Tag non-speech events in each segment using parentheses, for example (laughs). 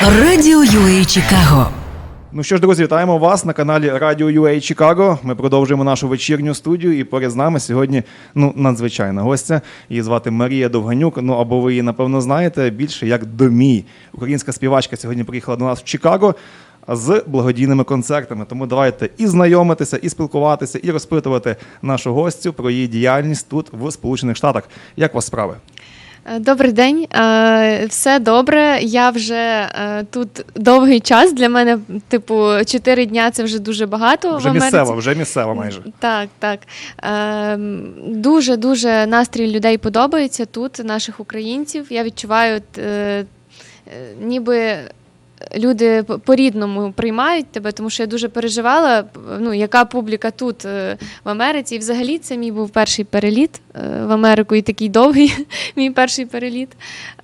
Радіо UA Чикаго. Ну що ж, друзі, вітаємо вас на каналі Радіо UA Чикаго. Ми продовжуємо нашу вечірню студію. І поряд з нами сьогодні ну надзвичайна гостя. Її звати Марія Довганюк. Ну або ви її напевно знаєте більше як Домій. Українська співачка сьогодні приїхала до нас в Чикаго з благодійними концертами. Тому давайте і знайомитися, і спілкуватися, і розпитувати нашу гостю про її діяльність тут в Сполучених Штатах. Як у вас справи? Е, Добрий день, Е, все добре. Я вже е, тут довгий час. Для мене, типу, 4 дня це вже дуже багато. Вже в Америці. місцева, вже місцева майже. Так, так. Дуже дуже настрій людей подобається тут, наших українців. Я відчуваю, ніби. Люди по- по-рідному приймають тебе, тому що я дуже переживала, ну, яка публіка тут е, в Америці. І взагалі це мій був перший переліт е, в Америку і такий довгий (laughs) мій перший переліт.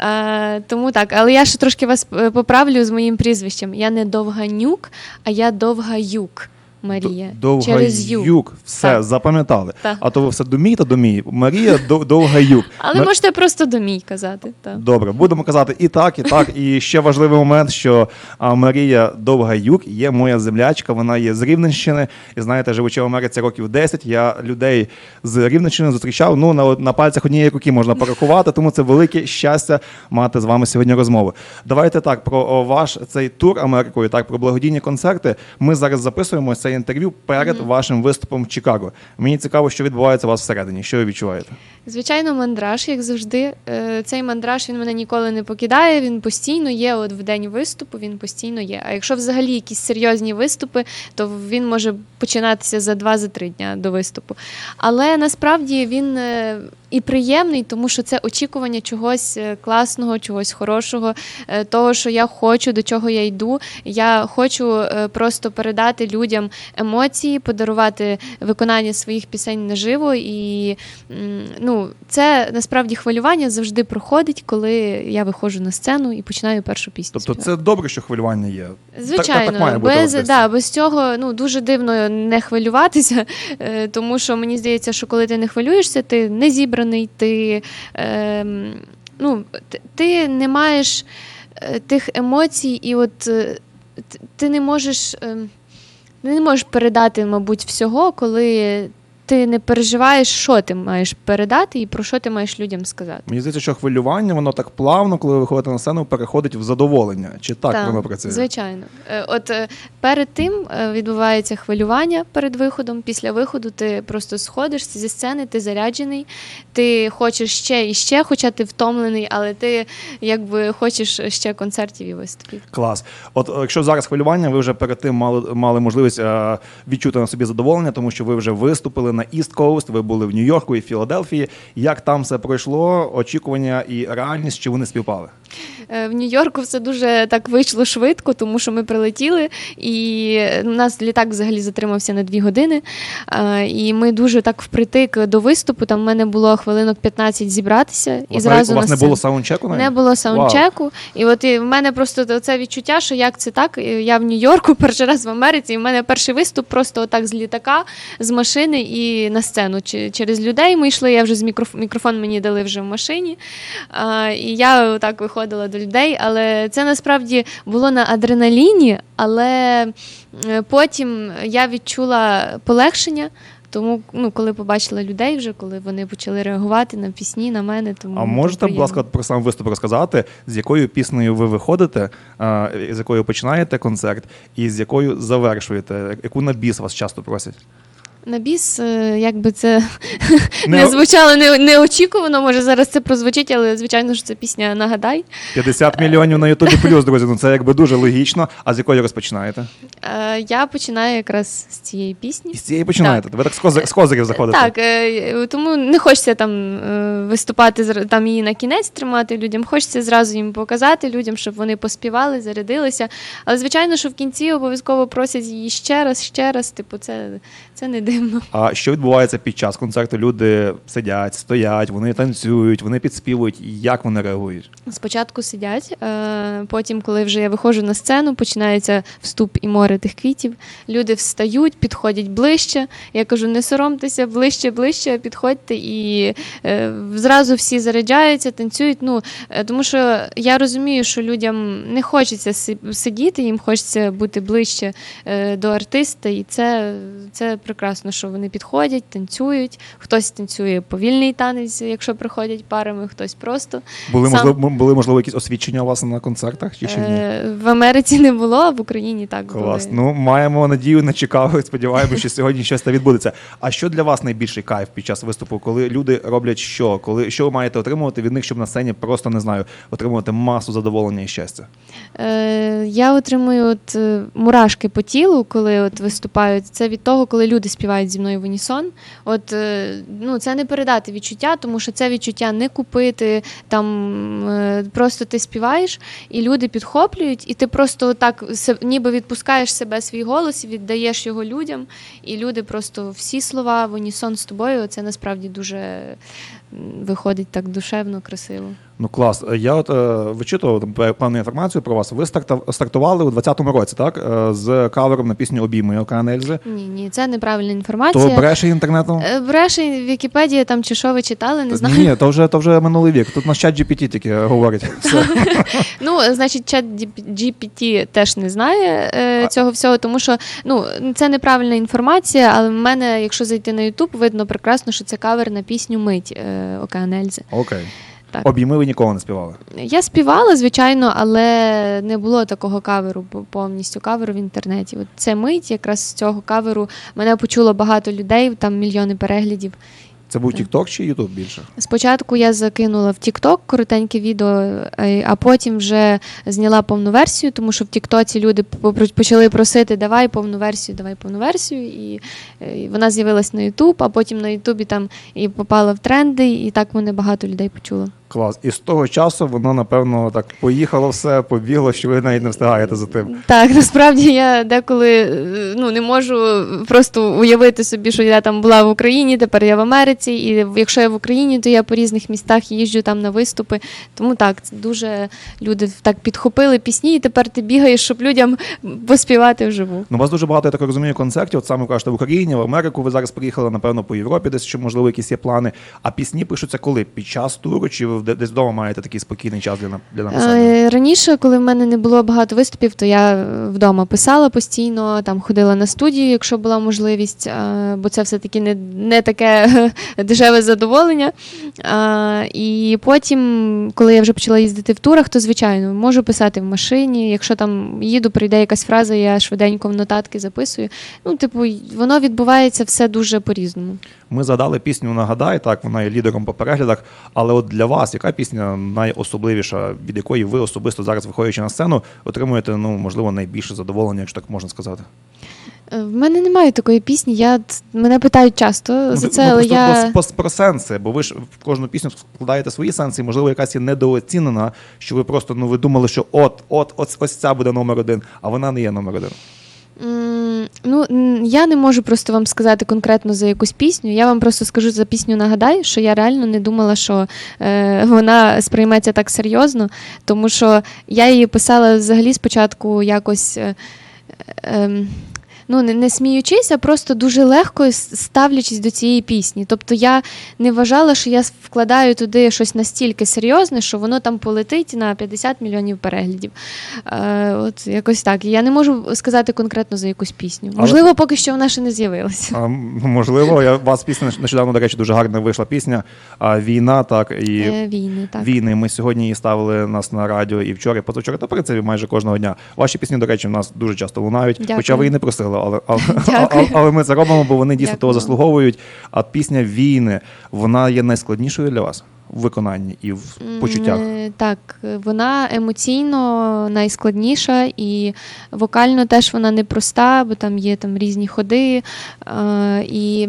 Е, тому так, але я ще трошки вас поправлю з моїм прізвищем. Я не Довганюк, а я Довгаюк Марія. Довга Через Ю. юк. Все, Так. запам'ятали. Так. А то ви все домій та домій. Марія Дов- Довга юк. (laughs) Але Ми- можете просто домій казати. Так. Добре, будемо казати і так, і так. І ще важливий момент, що Марія Довгаюк є моя землячка, вона є з Рівненщини. І знаєте, живучи в Америці років 10, я людей з Рівненщини зустрічав. Ну на, на пальцях однієї руки можна порахувати, тому це велике щастя мати з вами сьогодні розмову. Давайте так про ваш цей тур Америкою, так про благодійні концерти. Ми зараз записуємо це інтерв'ю перед вашим виступом в Чикаго. Мені цікаво, що відбувається у вас всередині. Що ви відчуваєте? Звичайно, мандраж, як завжди. Е, Цей мандраж він мене ніколи не покидає. Він постійно є. От в день виступу він постійно є. А якщо взагалі якісь серйозні виступи, то він може починатися за два за три дня до виступу. Але насправді він е, і приємний, тому що це очікування чогось е, класного, чогось хорошого, того, що я хочу, до чого я йду. Я хочу просто передати людям емоції, подарувати виконання своїх пісень наживо. І ну, це насправді хвилювання завжди проходить, коли я виходжу на сцену і починаю першу пісню. Тобто, співати. це добре, що хвилювання є. Звичайно, так, так має бути без, да, без цього ну, дуже дивно не хвилюватися, (laughs) е, тому що мені здається, що коли ти не хвилюєшся, ти не зібраний, ти, ем, ну, ти, не маєш е, тих емоцій, і от е, ти не можеш. ти не можеш передати, мабуть, всього, коли ти не переживаєш, що ти маєш передати і про що ти маєш людям сказати. Мені здається, що хвилювання, воно так плавно, коли ви виходите на сцену, переходить в задоволення. Чи так, Так, воно працює? Звичайно. Е, От е, перед тим е, відбувається хвилювання перед виходом. Після виходу ти просто сходиш зі сцени, ти заряджений, ти хочеш ще і ще, хоча ти втомлений, але ти якби хочеш ще концертів і виступів. Клас. От якщо зараз хвилювання, ви вже перед тим мали, мали можливість відчути на собі задоволення, тому що ви вже виступили на East Coast, ви були в Нью-Йорку і Філадельфії. Як там все пройшло? Очікування і реальність, чи вони співпали? Е, В Нью-Йорку все дуже так вийшло швидко, тому що ми прилетіли, і е, у нас літак взагалі затримався на дві години. Е, І ми дуже так впритик до виступу. Там в мене було хвилинок 15 зібратися і вас, зразу у вас на не було саундчеку навіть? Не було саундчеку. І от і в мене просто це відчуття, що як це так? Я в Нью-Йорку (laughs) перший раз в Америці, і в мене перший виступ просто отак з літака, з машини і на сцену. Через людей ми йшли, я вже з мікроф... мікрофон мені дали вже в машині. І я так виходила до людей. Але це насправді було на адреналіні, але е, потім я відчула полегшення. Тому, ну, коли побачила людей, вже коли вони почали реагувати на пісні, на мене, тому А можете, будь ласка, про сам виступ розказати, з якою піснею ви виходите, з якою починаєте концерт, і з якою завершуєте? Яку на біс вас часто просять? На біс, е, якби це (laughs) Не- не, звучало не, неочікувано, може зараз це прозвучить, але звичайно ж це пісня Нагадай. 50 мільйонів на Ютубі (laughs) плюс, друзі. Ну це якби дуже логічно. А з якої розпочинаєте? Е, Я починаю якраз з цієї пісні. З цієї починаєте. Ви так з козир- з козирів заходите. Так, е, тому не хочеться там е, виступати там її на кінець тримати людям. Хочеться зразу їм показати людям, щоб вони поспівали, зарядилися. Але звичайно, що в кінці обов'язково просять її ще раз, ще раз. Типу, це, це не дивно. А що відбувається під час концерту? Люди сидять, стоять, вони танцюють, вони підспівують. Як вони реагують? Спочатку сидять, е, потім, коли вже я виходжу на сцену, починається вступ і море тих квітів. Люди встають, підходять ближче. Я кажу, не соромтеся, ближче, ближче, підходьте, і е, зразу всі заряджаються, танцюють. Ну е, тому що я розумію, що людям не хочеться сидіти, їм хочеться бути ближче до артиста, і це, це прекрасно, що вони підходять, танцюють. Хтось танцює повільний танець, якщо приходять парами, хтось просто. Були Сам- можливо, були можливо якісь освідчення у вас на концертах чи, чи ні? Е, В Америці не було, а в Україні так Клас. були. Ну маємо надію на Чикаго. Сподіваємося, що сьогодні щось та відбудеться. А що для вас найбільший кайф під час виступу, коли люди роблять що? Коли що ви маєте отримувати від них, щоб на сцені просто не знаю, отримувати масу задоволення і щастя? Е, я отримую от, е, мурашки по тілу, коли от виступають. Це від того, коли люди співають зі мною в унісон. От, е, ну, це не передати відчуття, тому що це відчуття не купити. Там е, просто ти співаєш, і люди підхоплюють, і ти просто так ніби відпускаєш себе свій голос, віддаєш його людям, і люди просто всі слова в унісон з тобою. Це насправді дуже виходить так душевно, красиво. Ну клас. Я от е, вичитував там певну інформацію про вас. Ви старта- стартували у 20-му році, так? Е, з кавером на пісню Обійми Океана Ельзи. Ні, ні, це неправильна інформація. То бреше інтернетом? Е, Бреше Вікіпедія там чи що ви читали, не знаю. Ні, то вже то вже минулий вік. Тут на чат GPT тільки говорить. (laughs) Все. Ну, значить, чат GPT теж не знає е, цього всього, тому що ну, це неправильна інформація, але в мене, якщо зайти на YouTube, видно прекрасно, що це кавер на пісню Мить е, Океан Ельзи. Окей. Так. Обійми ви ніколи не співали. Я співала, звичайно, але не було такого каверу по- повністю каверу в інтернеті. От це мить, якраз з цього каверу мене почуло багато людей, там мільйони переглядів. Це був TikTok чи YouTube більше? Спочатку я закинула в TikTok коротеньке відео, е, а потім вже зняла повну версію, тому що в TikTok люди почали просити давай повну версію, давай повну версію. І е, вона з'явилась на YouTube, а потім на YouTube там і попала в тренди, і так мене багато людей почуло. Клас. І з того часу воно, напевно, так поїхало все, побігло, що ви навіть не встигаєте за тим. Так, насправді я деколи е, ну, не можу просто уявити собі, що я там була в Україні, тепер я в Америці, і якщо я в Україні, то я по різних містах їжджу там на виступи. Тому так, це дуже люди так підхопили пісні, і тепер ти бігаєш, щоб людям поспівати вживу. Ну, у вас дуже багато, я так розумію, концертів. От саме кажете в Україні, в Америку ви зараз приїхали, напевно, по Європі, десь що можливо якісь є плани. А пісні пишуться коли? Під час туру, чи ви десь вдома маєте такий спокійний час для, на- для написання? Е, Раніше, коли в мене не було багато виступів, то я е, вдома писала постійно, там ходила на студію, якщо була можливість, е, бо це все-таки не, не таке (laughs) дешеве задоволення. І потім, коли я вже почала їздити в турах, то звичайно можу писати в машині. Якщо там їду, прийде якась фраза, я швиденько в нотатки записую. Ну, типу, воно відбувається все дуже по-різному. Ми згадали пісню Нагадай, так, вона є лідером по переглядах. Але от для вас, яка пісня найособливіша, від якої ви особисто зараз, виходячи на сцену, отримуєте, ну, можливо, найбільше задоволення, якщо так можна сказати? Е, В мене немає такої пісні. Я мене питають часто за Ну, це, ну, але я про, про, сенси, бо ви ж в кожну пісню складаєте свої сенси, і можливо, якась є недооцінена, що ви просто ну ви думали, що от, от, ось, ось ця буде номер один, а вона не є номер один. Ну, я не можу просто вам сказати конкретно за якусь пісню. Я вам просто скажу за пісню Нагадай, що я реально не думала, що е, вона сприйметься так серйозно, тому що я її писала взагалі спочатку якось. Е, ем, Ну, не, не сміючись, а просто дуже легко ставлячись до цієї пісні. Тобто я не вважала, що я вкладаю туди щось настільки серйозне, що воно там полетить на 50 мільйонів переглядів. Е, от якось так. Я не можу сказати конкретно за якусь пісню. Але- Можливо, поки що вона ще не з'явилася. А, можливо, я у вас пісня нещодавно, до речі, дуже гарна вийшла пісня. А, війна, так і Е, Війни, так. війни. Ми сьогодні її ставили нас на радіо і вчора, і позавчора, та в принципі майже кожного дня. Ваші пісні, до речі, в нас дуже часто лунають. Дякую. Хоча ви і не просили, але, але, але, але ми це робимо, бо вони дійсно того заслуговують. А пісня війни вона є найскладнішою для вас в виконанні і в почуттях. Так, вона емоційно найскладніша і вокально теж вона непроста, бо там є там різні ходи. Е, І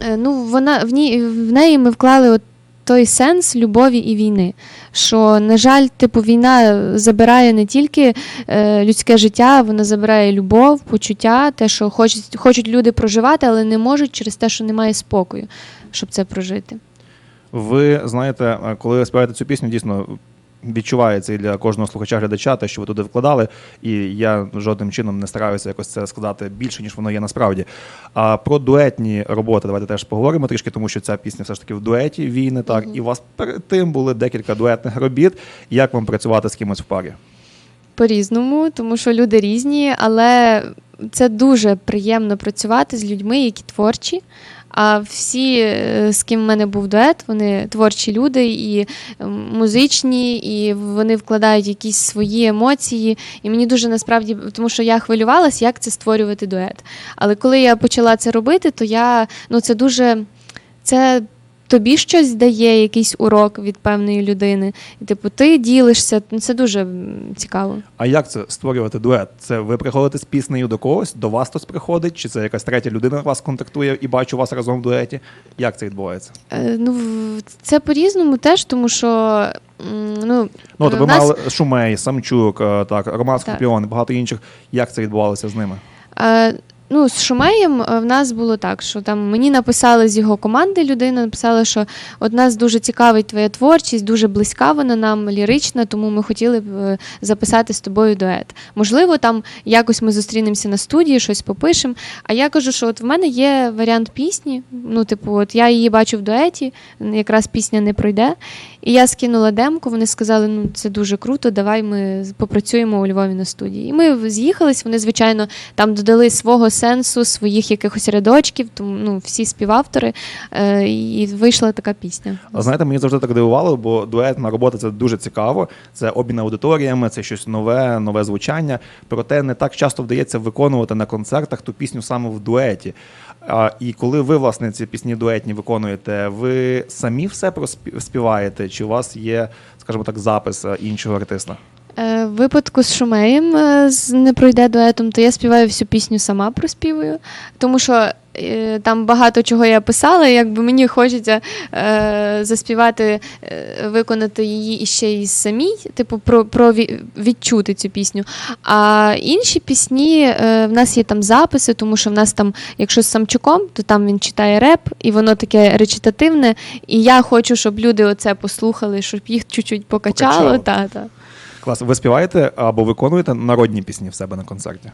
е, ну, вона в ній в неї ми вклали от той сенс любові і війни. Що, на жаль, типу, війна забирає не тільки е, людське життя, вона забирає любов, почуття, те, що хочуть, хочуть люди проживати, але не можуть через те, що немає спокою, щоб це прожити. Ви знаєте, е, коли ви співаєте цю пісню, дійсно відчувається і для кожного слухача-глядача те, що ви туди вкладали, і я жодним чином не стараюся якось це сказати більше, ніж воно є насправді. А про дуетні роботи давайте теж поговоримо трішки, тому що ця пісня все ж таки в дуеті війни, так, і у вас перед тим були декілька дуетних робіт. Як вам працювати з кимось в парі? По-різному, тому що люди різні, але це дуже приємно працювати з людьми, які творчі. А всі, е, з ким в мене був дует, вони творчі люди і музичні, і вони вкладають якісь свої емоції. І мені дуже насправді, тому що я хвилювалася, як це створювати дует. Але коли я почала це робити, то я ну це дуже це. Тобі щось дає, якийсь урок від певної людини, і типу ти ділишся. Ну, Це дуже цікаво. А як це створювати дует? Це ви приходите з піснею до когось, до вас хтось приходить, чи це якась третя людина вас контактує і бачу вас разом в дуеті? Як це відбувається? Е, Ну, це по-різному теж, тому що ну, Ну, ви нас- мали Шумей, Самчук, е, так, Роман Скорпіон багато інших. Як це відбувалося з ними? Е, Ну, з Шумеєм е, в нас було так, що там мені написали з його команди людина, написала, що от нас дуже цікавить твоя творчість, дуже близька вона нам, лірична, тому ми хотіли б е, записати з тобою дует. Можливо, там якось ми зустрінемося на студії, щось попишемо. А я кажу, що от в мене є варіант пісні. Ну, типу, от я її бачу в дуеті, якраз пісня не пройде. І я скинула демку, вони сказали, ну це дуже круто, давай ми попрацюємо у Львові на студії. І ми з'їхались, вони, звичайно, там додали свого сенсу, своїх якихось рядочків, тому ну, всі співавтори, е, і вийшла така пісня. А знаєте, мені завжди так дивувало, бо дуетна робота це дуже цікаво. Це обмін аудиторіями, це щось нове, нове звучання. Проте не так часто вдається виконувати на концертах ту пісню саме в дуеті. А, і коли ви, власне, ці пісні дуетні виконуєте, ви самі все проспі- співаєте, чи у вас є, скажімо так, запис е, іншого артиста? Е, В випадку з Шумеєм е, з не пройде дуетом, то я співаю всю пісню сама проспівую, тому що е, там багато чого я писала, і якби мені хочеться е, заспівати, е, виконати її іще й самій, типу про, про відчути цю пісню. А інші пісні е, в нас є там записи, тому що в нас там, якщо з Самчуком, то там він читає реп, і воно таке речитативне. І я хочу, щоб люди оце послухали, щоб їх чуть-чуть покачало. Покачало. Та, та. Клас, ви співаєте або виконуєте народні пісні в себе на концерті?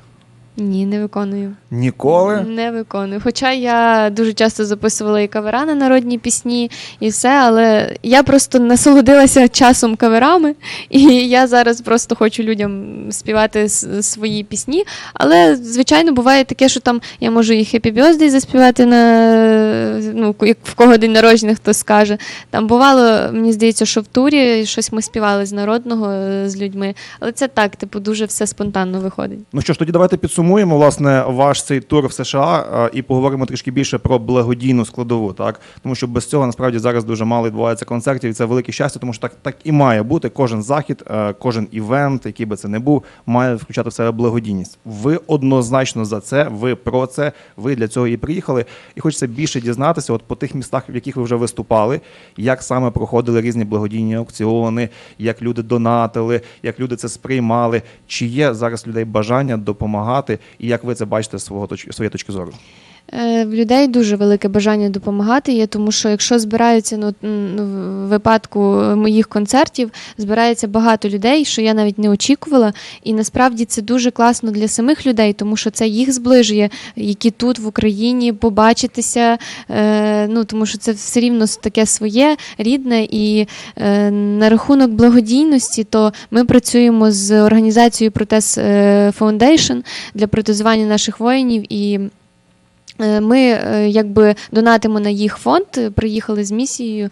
Ні, не виконую. Ніколи? Не виконую. Хоча я дуже часто записувала і кавера на народні пісні, і все, але я просто насолодилася часом каверами, і я зараз просто хочу людям співати свої пісні. Але, звичайно, буває таке, що там я можу і Happy Birthday заспівати на ну, як в кого день народження, хто скаже. Там бувало, мені здається, що в турі щось ми співали з народного з людьми. Але це так, типу, дуже все спонтанно виходить. Ну що ж, тоді давайте підсумуємо власне ваш цей тур в США і поговоримо трішки більше про благодійну складову, так тому що без цього насправді зараз дуже мало відбувається концертів. І це велике щастя, тому що так так і має бути. Кожен захід, е, кожен івент, який би це не був, має включати в себе благодійність. Ви однозначно за це, ви про це, ви для цього і приїхали. І хочеться більше дізнатися, от по тих містах, в яких ви вже виступали, як саме проходили різні благодійні аукціони, як люди донатили, як люди це сприймали. Чи є зараз людей бажання допомагати, і як ви це бачите з свого точ... своєї точки зору? Е, В людей дуже велике бажання допомагати є, тому що якщо збираються ну, ну, в випадку моїх концертів, збирається багато людей, що я навіть не очікувала. І насправді це дуже класно для самих людей, тому що це їх зближує, які тут в Україні побачитися. Е, ну тому що це все рівно таке своє рідне. І е, на рахунок благодійності, то ми працюємо з організацією Протез е, Foundation для протезування наших воїнів і. Е, Ми е, якби донатимо на їх фонд, е, приїхали з місією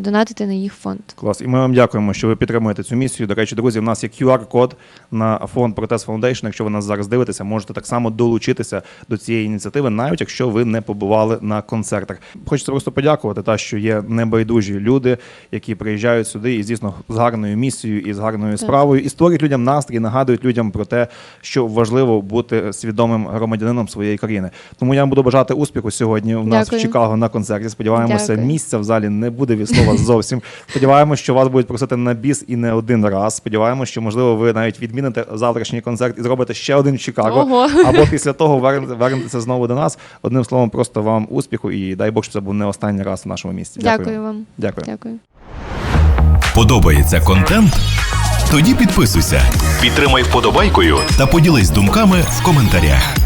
донатити на їх фонд. Клас. І ми вам дякуємо, що ви підтримуєте цю місію. До речі, друзі, у нас є QR-код на фонд Протез Foundation. Якщо ви нас зараз дивитеся, можете так само долучитися до цієї ініціативи, навіть якщо ви не побували на концертах. Хочеться просто подякувати, та що є небайдужі люди, які приїжджають сюди і дійсно з гарною місією і з гарною справою, і створюють людям настрій, нагадують людям про те, що важливо бути свідомим громадянином своєї країни. Тому я буду бажати успіху сьогодні у нас Дякую. в Чикаго на концерті. Сподіваємося, Дякую. місця в залі не буде від слова зовсім. Сподіваємося, що вас будуть просити на біс і не один раз. Сподіваємося, що можливо ви навіть відміните завтрашній концерт і зробите ще один в Чикаго. Ого. Або після того вернете- вернетеся знову до нас. Одним словом, просто вам успіху і дай Бог, щоб це був не останній раз в нашому місті. Дякую вам. Дякую. Дякую. Подобається контент? Тоді підписуйся, підтримай вподобайкою та поділись думками в коментарях.